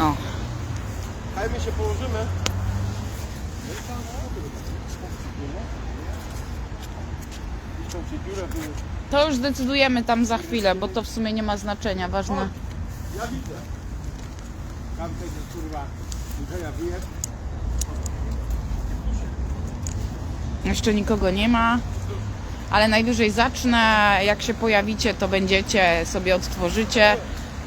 O. Hej, my się położymy. To już zdecydujemy tam za chwilę, bo to w sumie nie ma znaczenia, ważne. Ja widzę. Tam tego kurwa Andrzeja wyjeb. Jeszcze nikogo nie ma, ale najwyżej zacznę. Jak się pojawicie, to będziecie sobie odtworzycie.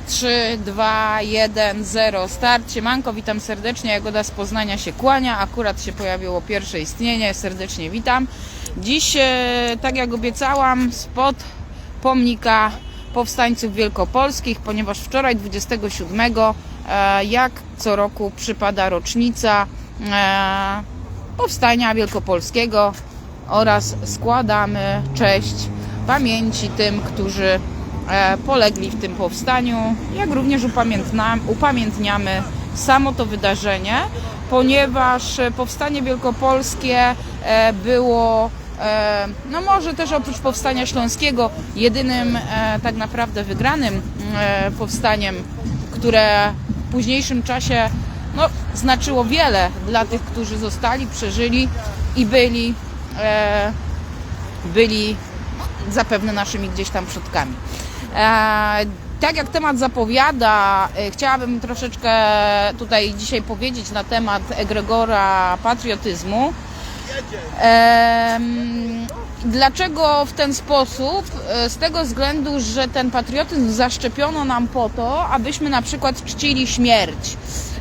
3, 2, 1, 0, start. Siemanko, witam serdecznie. Jagoda z Poznania się kłania. Akurat się pojawiło pierwsze istnienie. Serdecznie witam. Dziś, e, tak jak obiecałam, spod pomnika powstańców wielkopolskich, ponieważ wczoraj 27, e, jak co roku przypada rocznica e, powstania wielkopolskiego oraz składamy cześć pamięci tym, którzy polegli w tym powstaniu, jak również upamiętniamy samo to wydarzenie, ponieważ e, powstanie wielkopolskie e, było e, no może też oprócz powstania śląskiego jedynym e, tak naprawdę wygranym e, powstaniem, które w późniejszym czasie no, znaczyło wiele dla tych, którzy zostali, przeżyli i byli, e, byli zapewne naszymi gdzieś tam przodkami. E, tak jak temat zapowiada, e, chciałabym troszeczkę tutaj dzisiaj powiedzieć na temat egregora patriotyzmu. Dlaczego w ten sposób? E, Z tego względu, że ten patriotyzm zaszczepiono nam po to, abyśmy na przykład czcili śmierć.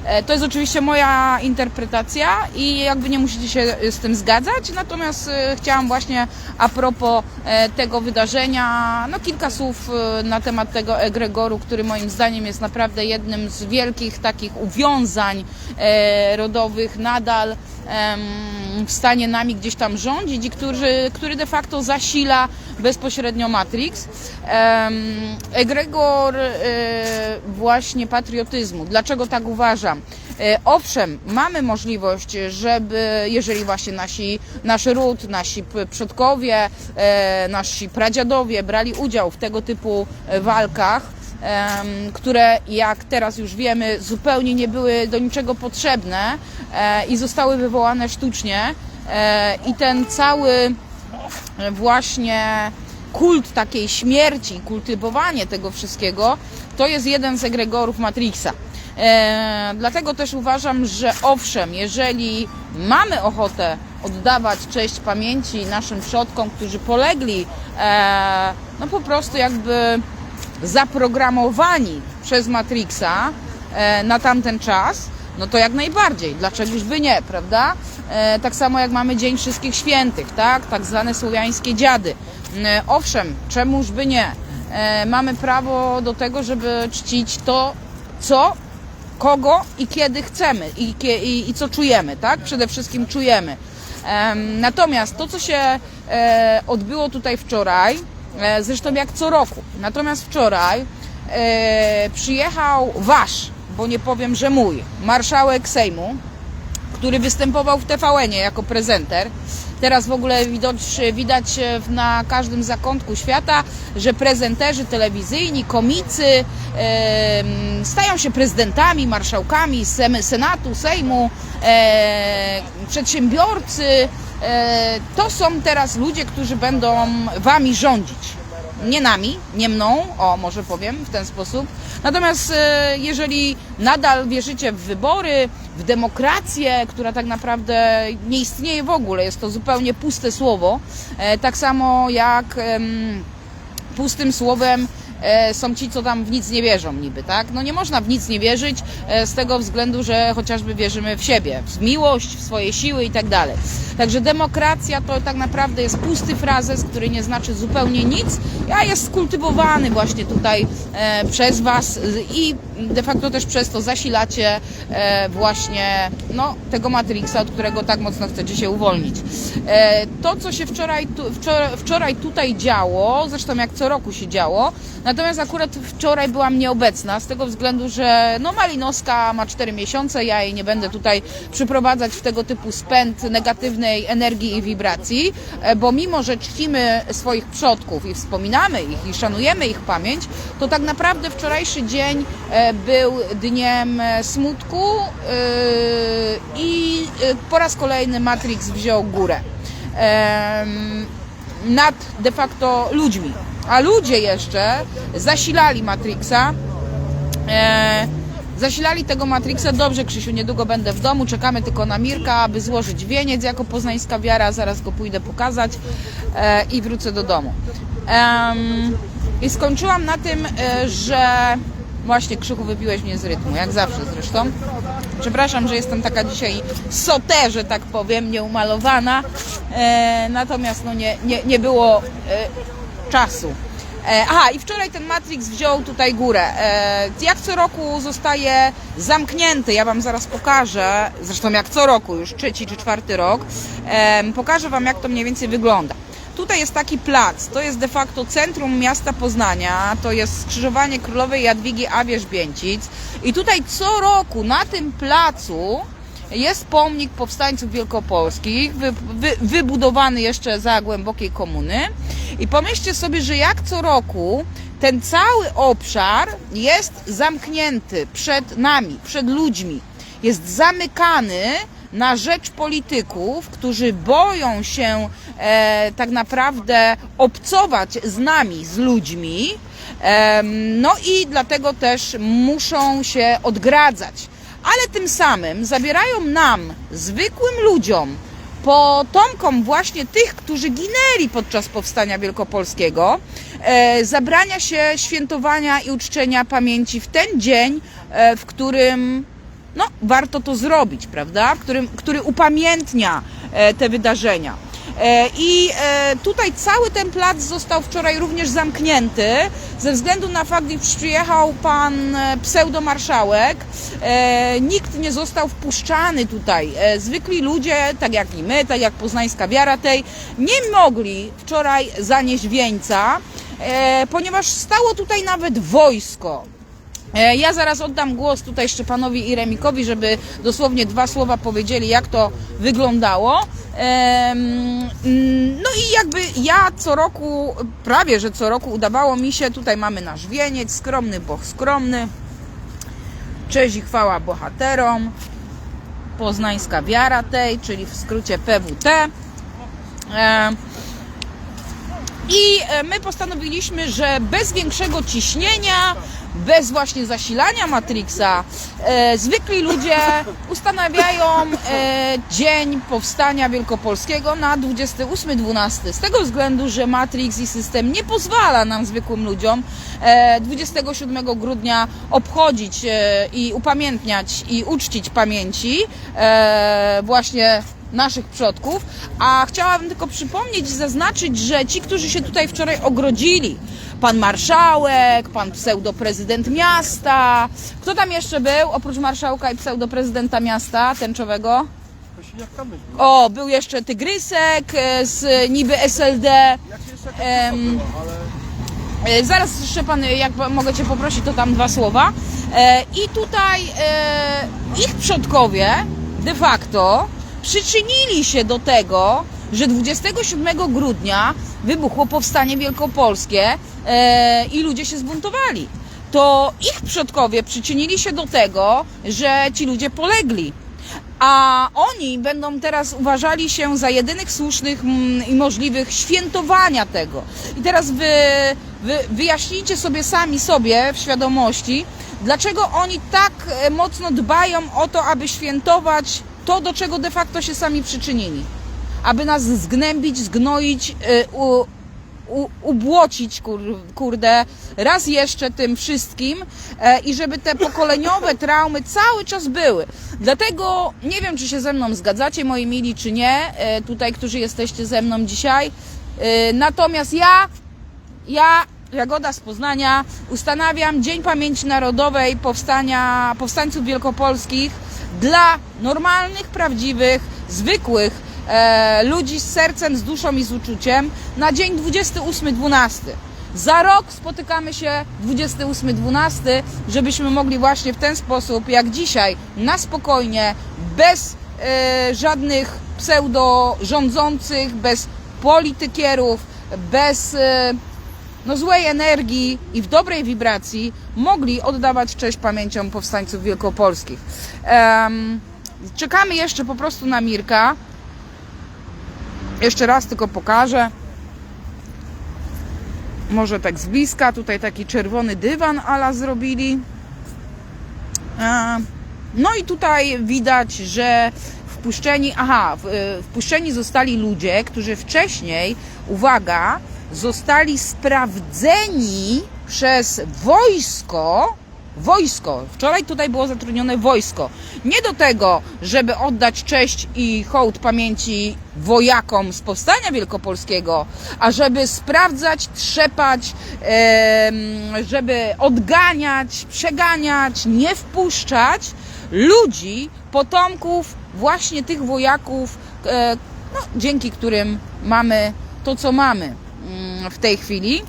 E, To jest oczywiście moja interpretacja i jakby nie musicie się z tym zgadzać, natomiast e, chciałam właśnie a propos e, tego wydarzenia, no kilka słów e, na temat tego egregoru, który moim zdaniem jest naprawdę jednym z wielkich takich uwiązań e, rodowych nadal w stanie nami gdzieś tam rządzić i który, który de facto zasila bezpośrednio Matrix. Egregor e, właśnie patriotyzmu. Dlaczego tak uważam? E, Owszem, mamy możliwość, żeby, jeżeli właśnie nasi, nasz ród, nasi przodkowie, e, nasi pradziadowie brali udział w tego typu walkach, które jak teraz już wiemy zupełnie nie były do niczego potrzebne e, i zostały wywołane sztucznie e, i ten cały właśnie kult takiej śmierci, kultywowanie tego wszystkiego, to jest jeden z egregorów Matrixa. E, dlatego też uważam, że owszem, jeżeli mamy ochotę oddawać cześć pamięci naszym przodkom, którzy polegli, e, no po prostu jakby zaprogramowani przez Matrixa e, na tamten czas, no to jak najbardziej. Dlaczegoż by nie, prawda? E, tak samo jak mamy Dzień Wszystkich Świętych, tak? Tak zwane słowiańskie dziady. E, owszem, czemuż by nie? Mamy prawo do tego, żeby czcić to, co kogo i kiedy chcemy i, i, i co czujemy, tak? Przede wszystkim czujemy. Em, natomiast to, co się odbyło tutaj wczoraj, zresztą jak co roku, natomiast wczoraj e, przyjechał wasz, bo nie powiem, że mój, marszałek Sejmu, który występował w TVN-ie jako prezenter. Teraz w ogóle widać, widać w- na każdym zakątku świata, że prezenterzy telewizyjni, komicy em, stają się prezydentami, marszałkami Senatu, Sejmu, e, przedsiębiorcy. E, to są teraz ludzie, którzy będą wami rządzić nie nami, nie mną, o może powiem w ten sposób. Natomiast e, jeżeli nadal wierzycie w wybory, w demokrację, która tak naprawdę nie istnieje w ogóle, jest to zupełnie puste słowo, e, tak samo jak pustym słowem są ci, co tam w nic nie wierzą niby, tak? No nie można w nic nie wierzyć e, z tego względu, że chociażby wierzymy w siebie, w miłość, w swoje siły i tak dalej. Także demokracja to tak naprawdę jest pusty frazes, który nie znaczy zupełnie nic, a jest skultywowany właśnie tutaj e, przez Was i de facto też przez to zasilacie e, właśnie no, tego Matrixa, od którego tak mocno chcecie się uwolnić. E, to, co się wczoraj, wczoraj tutaj działo, zresztą jak co roku się działo, Natomiast akurat wczoraj byłam nieobecna z tego względu, że no Malinowska ma 4 miesiące, ja jej nie będę tutaj przyprowadzać w tego typu spęd negatywnej energii i wibracji, e, bo mimo, że czcimy swoich przodków i wspominamy ich i szanujemy ich pamięć, to tak naprawdę wczorajszy dzień e, był dniem e, smutku i po raz kolejny Matrix wziął górę nad de facto ludźmi. A ludzie jeszcze zasilali Matrixa. E, zasilali tego Matrixa. Dobrze, Krzysiu, niedługo będę w domu. Czekamy tylko na Mirka, aby złożyć wieniec jako poznańska wiara. Zaraz go pójdę pokazać e, i wrócę do domu. Em, I skończyłam na tym, e, że właśnie Krzychu wybiłeś mnie z rytmu, jak zawsze zresztą. Przepraszam, że jestem taka dzisiaj sotę, że tak powiem, nieumalowana. E, natomiast no nie, nie, nie było e, czasu. E, aha, i wczoraj ten Matrix wziął tutaj górę. E, jak co roku zostaje zamknięty, ja Wam zaraz pokażę, zresztą jak co roku, już trzeci czy czwarty rok, pokażę Wam jak to mniej więcej wygląda. Tutaj jest taki plac, to jest de facto centrum miasta Poznania, to jest skrzyżowanie Królowej Jadwigi a Wierzbięcic i tutaj co roku na tym placu jest pomnik powstańców wielkopolskich, wy, wy, wybudowany jeszcze za głębokiej komuny i pomyślcie sobie, że jak co roku ten cały obszar jest zamknięty przed nami, przed ludźmi, jest zamykany na rzecz polityków, którzy boją się e, tak naprawdę obcować z nami, z ludźmi, em, no i dlatego też muszą się odgradzać. Ale tym samym zabierają nam, zwykłym ludziom, potomkom właśnie tych, którzy ginęli podczas powstania wielkopolskiego, e, zabrania się świętowania i uczczenia pamięci w ten dzień, e, w którym no, warto to zrobić, prawda? W którym, który upamiętnia e, te wydarzenia. E, I e, tutaj cały ten plac został wczoraj również zamknięty ze względu na fakt, iż przyjechał pan e, pseudomarszałek. Nikt nie został wpuszczany tutaj. Zwykli ludzie, tak jak i my, tak jak poznańska wiara tej, nie mogli wczoraj zanieść wieńca, ponieważ stało tutaj nawet wojsko. E, Ja zaraz oddam głos tutaj Szczepanowi i Remikowi, żeby dosłownie dwa słowa powiedzieli, jak to wyglądało. No i jakby ja co roku, prawie że co roku udawało mi się, tutaj mamy nasz wieniec, skromny Boch skromny, cześć i chwała bohaterom, poznańska wiara tej, czyli w skrócie PWT. I e, my postanowiliśmy, że bez większego ciśnienia, bez właśnie zasilania Matrixa, e, zwykli ludzie ustanawiają e, dzień powstania wielkopolskiego na 28-12. Z tego względu, że Matrix i system nie pozwala nam, zwykłym ludziom, e, 27 grudnia obchodzić e, i upamiętniać i uczcić pamięci e, właśnie naszych przodków, a chciałabym tylko przypomnieć i zaznaczyć, że ci, którzy się tutaj wczoraj ogrodzili, pan marszałek, pan pseudoprezydent miasta, kto tam jeszcze był, oprócz marszałka i pseudoprezydenta miasta tęczowego? O, był jeszcze Tygrysek e, z niby SLD. Em, E, Zaraz Szczepan, jak mogę Cię poprosić, to tam dwa słowa. E, I tutaj ich przodkowie de facto przyczynili się do tego, że 27 grudnia wybuchło powstanie wielkopolskie e, i ludzie się zbuntowali. To ich przodkowie przyczynili się do tego, że ci ludzie polegli. A oni będą teraz uważali się za jedynych słusznych mm, i możliwych świętowania tego. I teraz wy, wy wyjaśnijcie sobie sami sobie w świadomości, dlaczego oni tak e, mocno dbają o to, aby świętować to, do czego de facto się sami przyczynili. Aby nas zgnębić, zgnoić, e, u, u, ubłocić, kur, kurde, raz jeszcze tym wszystkim e, i żeby te pokoleniowe traumy cały czas były. Dlatego nie wiem, czy się ze mną zgadzacie, moi mili, czy nie, e, tutaj, którzy jesteście ze mną dzisiaj. E, natomiast ja, ja, Jagoda z Poznania, ustanawiam Dzień Pamięci Narodowej powstania, powstańców wielkopolskich dla normalnych, prawdziwych, zwykłych e, ludzi z sercem, z duszą i z uczuciem na dzień 28-12. Za rok spotykamy się 28-12, żebyśmy mogli właśnie w ten sposób, jak dzisiaj, na spokojnie, bez e, żadnych pseudo rządzących, bez politykierów, bez e, no, złej energii i w dobrej wibracji mogli oddawać cześć pamięciom powstańców wielkopolskich. Em, czekamy jeszcze po prostu na Mirka. Jeszcze raz tylko pokażę. Może tak z bliska. Tutaj taki czerwony dywan ala zrobili. E, No i tutaj widać, że wpuszczeni, aha, e, wpuszczeni zostali ludzie, którzy wcześniej, uwaga, zostali sprawdzeni przez wojsko. Wojsko. Wczoraj tutaj było zatrudnione wojsko. Nie do tego, żeby oddać cześć i hołd pamięci wojakom z powstania wielkopolskiego, a żeby sprawdzać, trzepać, żeby odganiać, przeganiać, nie wpuszczać ludzi, potomków właśnie tych wojaków, e, no, dzięki którym mamy to, co mamy mm, w tej chwili.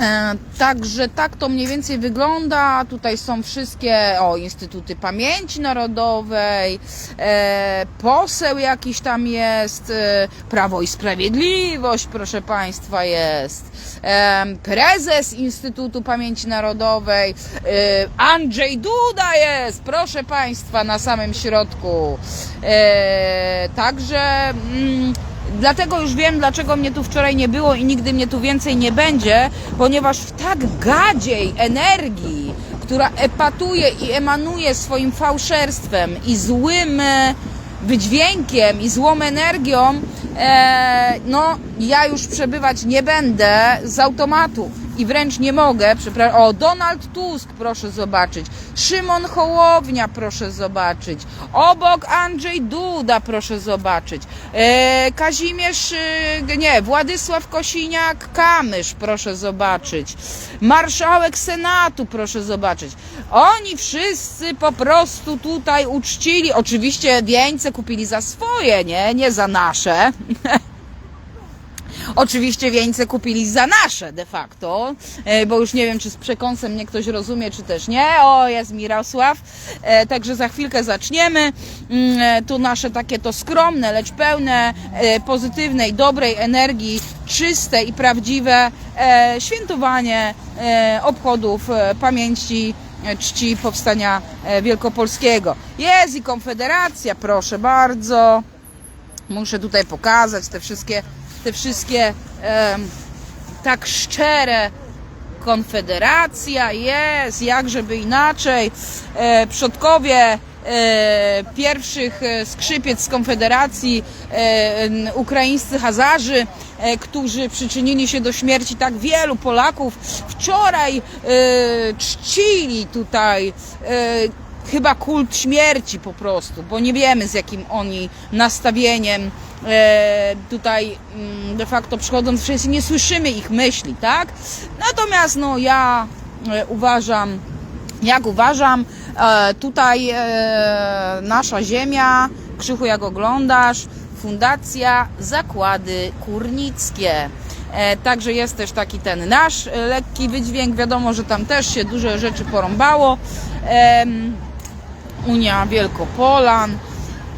E, Także tak to mniej więcej wygląda. Tutaj są wszystkie o, Instytuty Pamięci Narodowej, e, poseł jakiś tam jest, e, Prawo i Sprawiedliwość, proszę Państwa, jest, e, prezes Instytutu Pamięci Narodowej, e, Andrzej Duda jest, proszę Państwa, na samym środku. E, także. Mm, Dlatego już wiem, dlaczego mnie tu wczoraj nie było i nigdy mnie tu więcej nie będzie, ponieważ w tak gadziej energii, która epatuje i emanuje swoim fałszerstwem i złym e, wydźwiękiem i złą energią, e, no ja już przebywać nie będę z automatu i wręcz nie mogę. Przepra- o, Donald Tusk, proszę zobaczyć. Szymon Hołownia, proszę zobaczyć. Obok Andrzej Duda, proszę zobaczyć. E, Kazimierz, e, nie, Władysław Kosiniak-Kamysz, proszę zobaczyć. Marszałek Senatu, proszę zobaczyć. Oni wszyscy po prostu tutaj uczcili. Oczywiście wieńce kupili za swoje, nie? Nie za nasze. Oczywiście wieńce kupili za nasze de facto, e, bo już nie wiem, czy z przekąsem mnie ktoś rozumie, czy też nie. O, jest Mirosław. E, Także za chwilkę zaczniemy. Mm, e, Tu nasze takie to skromne, lecz pełne pozytywnej, dobrej energii, czyste i prawdziwe świętowanie obchodów pamięci czci powstania wielkopolskiego. Jest i Konfederacja, proszę bardzo. Muszę tutaj pokazać te wszystkie, te wszystkie em, tak szczere konfederacja jest, jak żeby inaczej. E, przodkowie e, pierwszych e, skrzypiec z konfederacji, e, ukraińscy Hazarzy, e, którzy przyczynili się do śmierci tak wielu Polaków, wczoraj e, czcili tutaj e, chyba kult śmierci po prostu, bo nie wiemy z jakim oni nastawieniem e, tutaj mm, de facto przychodząc wszyscy, nie słyszymy ich myśli, tak? Natomiast no ja e, uważam, jak uważam, e, tutaj nasza ziemia, Krzychu jak oglądasz, Fundacja Zakłady Kurnickie. Także jest też taki ten nasz lekki wydźwięk. Wiadomo, że tam też się dużo rzeczy porąbało. Unia Wielkopolan.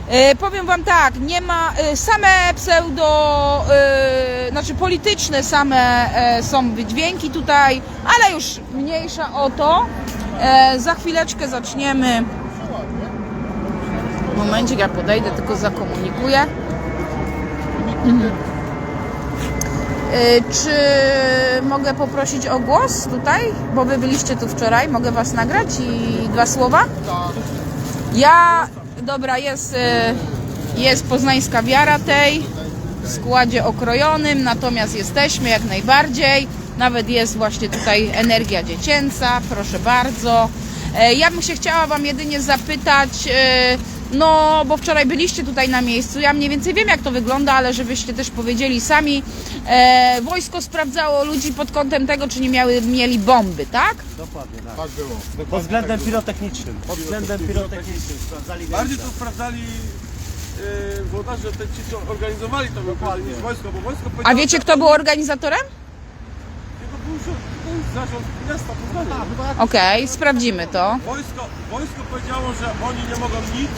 E, powiem Wam tak, nie ma e, same pseudo, e, znaczy polityczne same są wydźwięki tutaj, ale już mniejsza o to. Za chwileczkę zaczniemy. Momencik, ja podejdę, tylko zakomunikuję. Czy mogę poprosić o głos tutaj? Bo wy byliście tu wczoraj, mogę was nagrać i dwa słowa? Ja, dobra, jest, e, jest poznańska wiara tej w składzie okrojonym, natomiast jesteśmy jak najbardziej. Nawet jest właśnie tutaj energia dziecięca, proszę bardzo. E, Ja bym się chciała Wam jedynie zapytać, e, no bo wczoraj byliście tutaj na miejscu, ja mniej więcej wiem jak to wygląda, ale żebyście też powiedzieli sami, e, wojsko sprawdzało ludzi pod kątem tego, czy nie miały, mieli bomby, tak? Dokładnie tak. Tak było. Pod względem pirotechnicznym. Pod względem pirotechnicznym sprawdzali Bardziej to sprawdzali yy, włodarze, te ci co organizowali to dokładnie wojsko, bo wojsko A powiedziało, wiecie że kto był organizatorem? muszę, to jest zarząd miasta Poznania. Okej, sprawdzimy to. Wojsko, wojsko powiedziało, że oni nie mogą nic.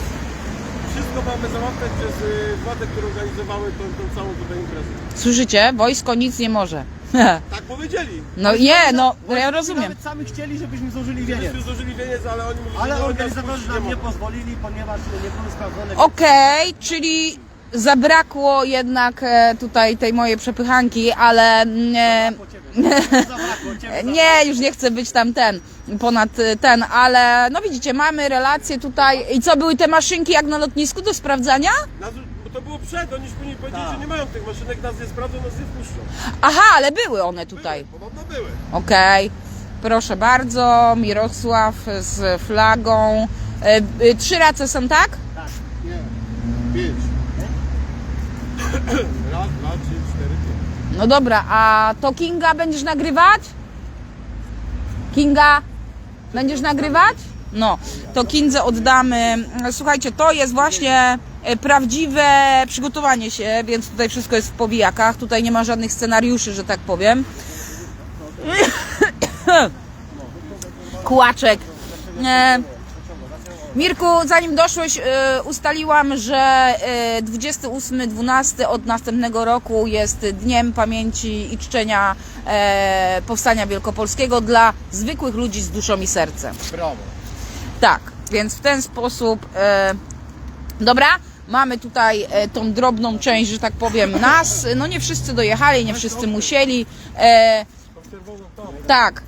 Wszystko mamy załatwiać przez y, władze, które organizowały tą, tą całą tutaj imprezę. Słyszycie? Wojsko nic nie może. Tak powiedzieli. No nie, no ja rozumiem. Nawet sami chcieli, żebyśmy złożyli wieniec. Myśmy złożyli wieniec, ale oni mówili, Ale że organizatorzy nam nie pozwolili, ponieważ nie były sprawdzone. Okej, czyli zabrakło jednak e, tutaj tej mojej przepychanki, ale mm, e, Zabrakło ciebie. nie, już nie chcę być tam ten, ponad ten, ale no widzicie, mamy relacje tutaj. I co, były te maszynki jak na lotnisku do sprawdzania? Nas, bo to było przed, oni już później powiedzieli, Tak. że nie mają tych maszynek, nas nie sprawdzą, nas nie wpuszczą. Aha, ale były one tutaj. Były, podobno były. Okej, proszę bardzo, Mirosław z flagą. E, e, Trzy race są, tak? Nie. Pięć. Raz, dwa, trzy. No dobra, a to Kinga będziesz nagrywać? Kinga, będziesz nagrywać? No, to Kindze oddamy. Słuchajcie, to jest właśnie e, prawdziwe przygotowanie się, więc tutaj wszystko jest w powijakach. Tutaj nie ma żadnych scenariuszy, że tak powiem. Kłaczek. Mirku, zanim doszłeś, e, ustaliłam, że e, 28.12 od następnego roku jest dniem pamięci i czczenia e, powstania wielkopolskiego dla zwykłych ludzi z duszą i sercem. Brawo. Tak, więc w ten sposób. E, dobra, mamy tutaj e, tą drobną część, że tak powiem, nas. No nie wszyscy dojechali, nie wszyscy musieli. E, tak,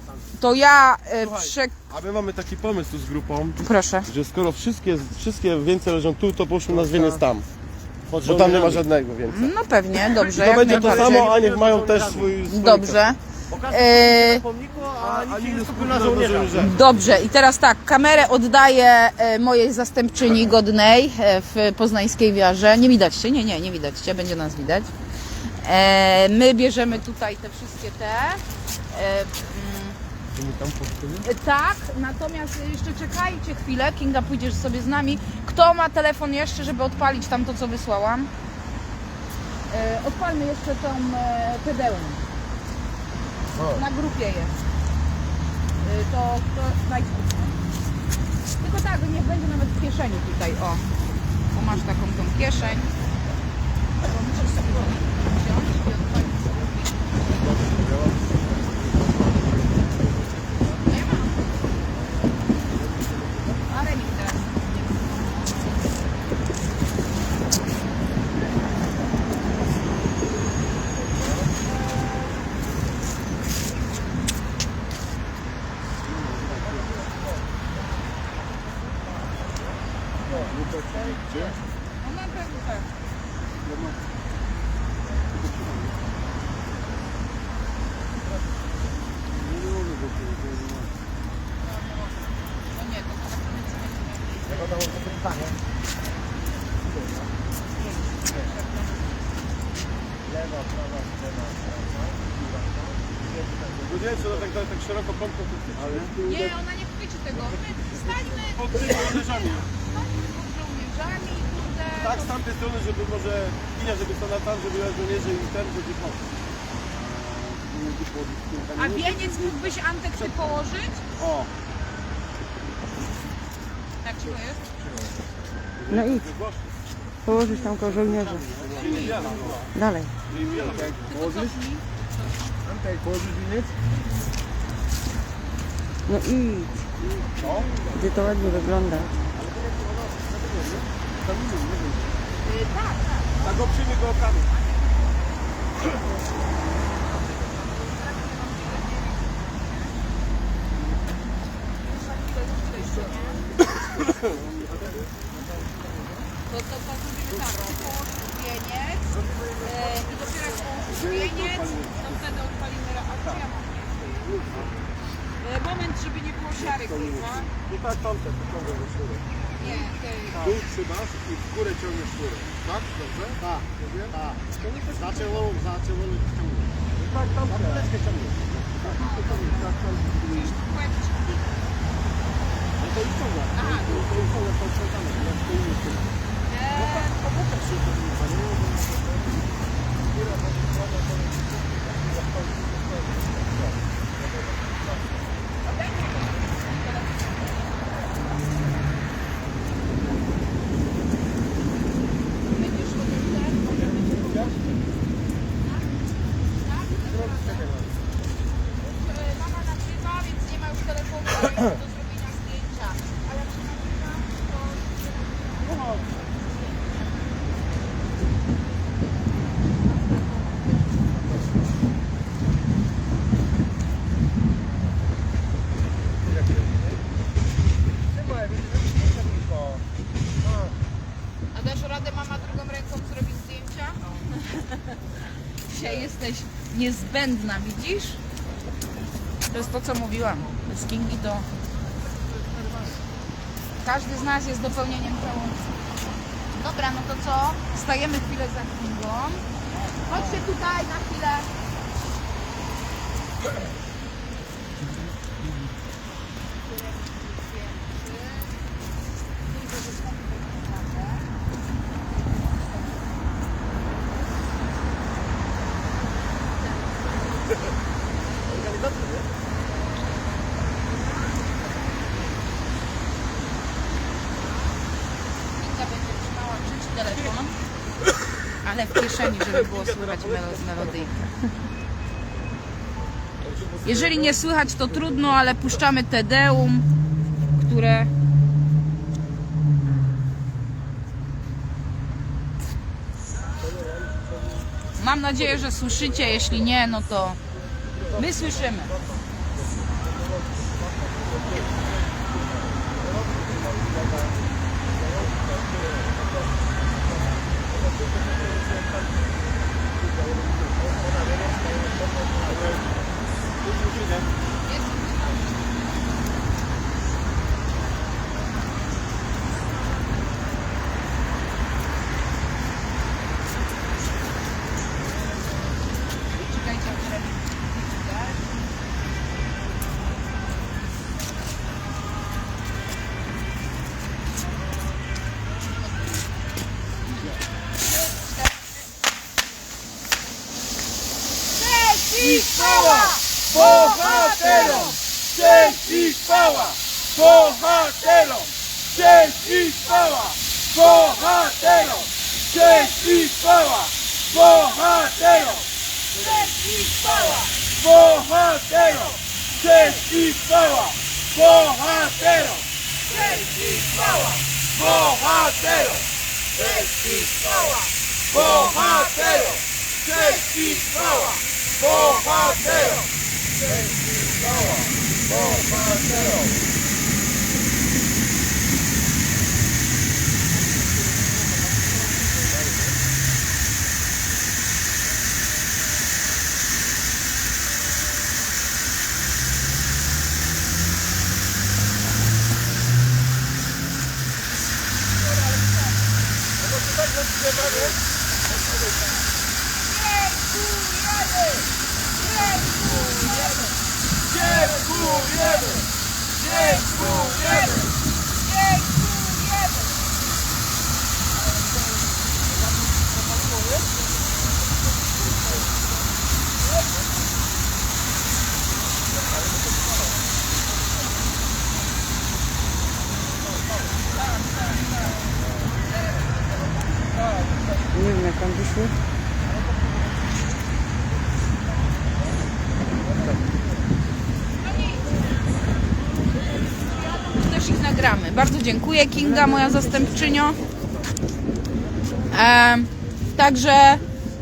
to ja e, prze... A my mamy taki pomysł tu z grupą, Proszę. że skoro wszystkie, wszystkie więcej leżą tu, to poszły nas wieniec tam. Pod Bo tam nie ma żadnego więcej. No pewnie, dobrze. To jak będzie to najbardziej. samo, a niech mają też swój... swój Dobrze. E, na pomniku, a nie jest na na. Dobrze, i teraz tak, kamerę oddaję e, mojej zastępczyni godnej e, w poznańskiej wiarze. Nie widać cię, nie, nie, nie widać cię, będzie nas widać. E, my bierzemy tutaj te wszystkie te. E, mm, e, tak, natomiast jeszcze czekajcie chwilę, Kinga pójdziesz sobie z nami. Kto ma telefon jeszcze, żeby odpalić tam to, co wysłałam? E, odpalmy jeszcze tą e, pedełę. Na grupie jest. Y, to, to dajcie. Tylko tak, niech będzie nawet w kieszeni tutaj, o. Bo masz taką tą kieszeń. To musisz sobie to wziąć i odpalić sobie. No ja mam. A Remik teraz. No na pewno tak. No nie, to zobaczymy co będzie. Wiedziałem, że tak, tak, tak szeroko pompką tu ale Nie, ona nie chwyci tego. My stańmy pod tymi żołnierzami. pod żołnierzami, kurde. Tak z tamtej strony, żeby może linia, żeby stanęła tam, żeby żołnierze i ten, żeby pomóc. A wieniec mógłbyś Antek ty położyć? O, Tak ci jest? No idź, położyć tam koło żołnierzy. Dalej. Cofnij. Antek, położysz winiec? No idź. Gdzie to ładnie wygląda. Y, tak, tak. tak go przyjmie go okami. To, to, to zrobimy tak, położysz wieniec e, i dopiero jak położysz wieniec, to wtedy odpalimy A jeszcze? E, Moment, żeby nie było siary, kurwa. I tak tamte, to ciągle do. Nie. Tu trzymasz i w górę ciągniesz sznurę. Tak? Dobrze? Tak. Tak. Zaczęło, zaczęło ciągnąć. Tak, tamte. Musisz tylko jakiś klik. No to już ciągnie. Aha, To to już ciągnie, to wsadzamy. Jak stoimy w tym. e, niezbędna, widzisz? To jest to, co mówiłam. Z Kingi to każdy z nas jest dopełnieniem całą. Dobra, no to co? Stajemy chwilę za Kingą. Chodźcie tutaj na chwilę. Kinga będzie trzymała trzeci telefon, kieszeni, żeby było słychać melo- melodyjkę. Jeżeli nie słychać, to trudno, ale puszczamy Tedeum, które Mam nadzieję, że słyszycie. Jeśli nie, no to my słyszymy. Bohaterom! Cześć i chwała bohaterom! Cześć i chwała bohaterom! Cześć i chwała bohaterom! Cześć i chwała bohaterom! Cześć i chwała bohaterom! Cześć i chwała bohaterom! Dziękuję Kinga, moja zastępczynio. E, także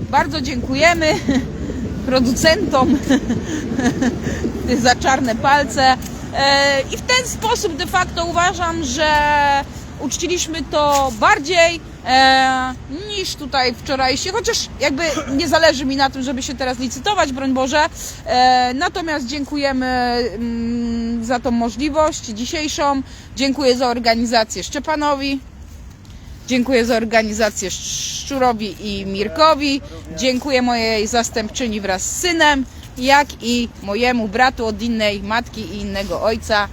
bardzo dziękujemy producentom za czarne palce. E, I w ten sposób de facto uważam, że uczciliśmy to bardziej e, niż tutaj wczorajsi, chociaż jakby nie zależy mi na tym, żeby się teraz licytować, broń Boże. E, natomiast dziękujemy mm, za tą możliwość dzisiejszą. Dziękuję za organizację Szczepanowi. Dziękuję za organizację Szczurowi i Mirkowi. Dziękuję mojej zastępczyni wraz z synem, jak i mojemu bratu od innej matki i innego ojca.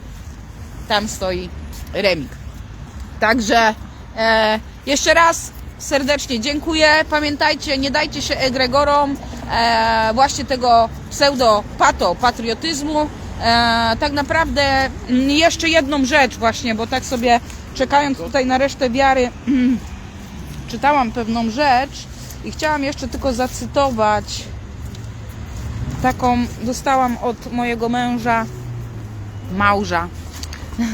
Tam stoi Remik. Także e, jeszcze raz serdecznie dziękuję. Pamiętajcie, nie dajcie się egregorom e, właśnie tego pseudo-pato patriotyzmu. E, tak naprawdę mm, jeszcze jedną rzecz właśnie, bo tak sobie czekając tutaj na resztę wiary czytałam pewną rzecz i chciałam jeszcze tylko zacytować taką dostałam od mojego męża małża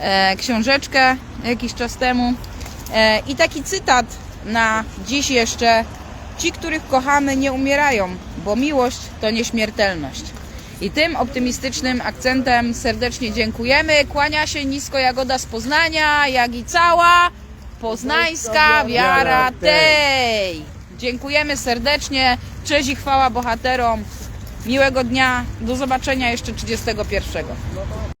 e, książeczkę jakiś czas temu i taki cytat na dziś jeszcze ci, których kochamy nie umierają, bo miłość to nieśmiertelność. I tym optymistycznym akcentem serdecznie dziękujemy. Kłania się nisko Jagoda z Poznania, jak i cała poznańska wiara tej. Dziękujemy serdecznie. Cześć i chwała bohaterom. Miłego dnia. Do zobaczenia jeszcze 31.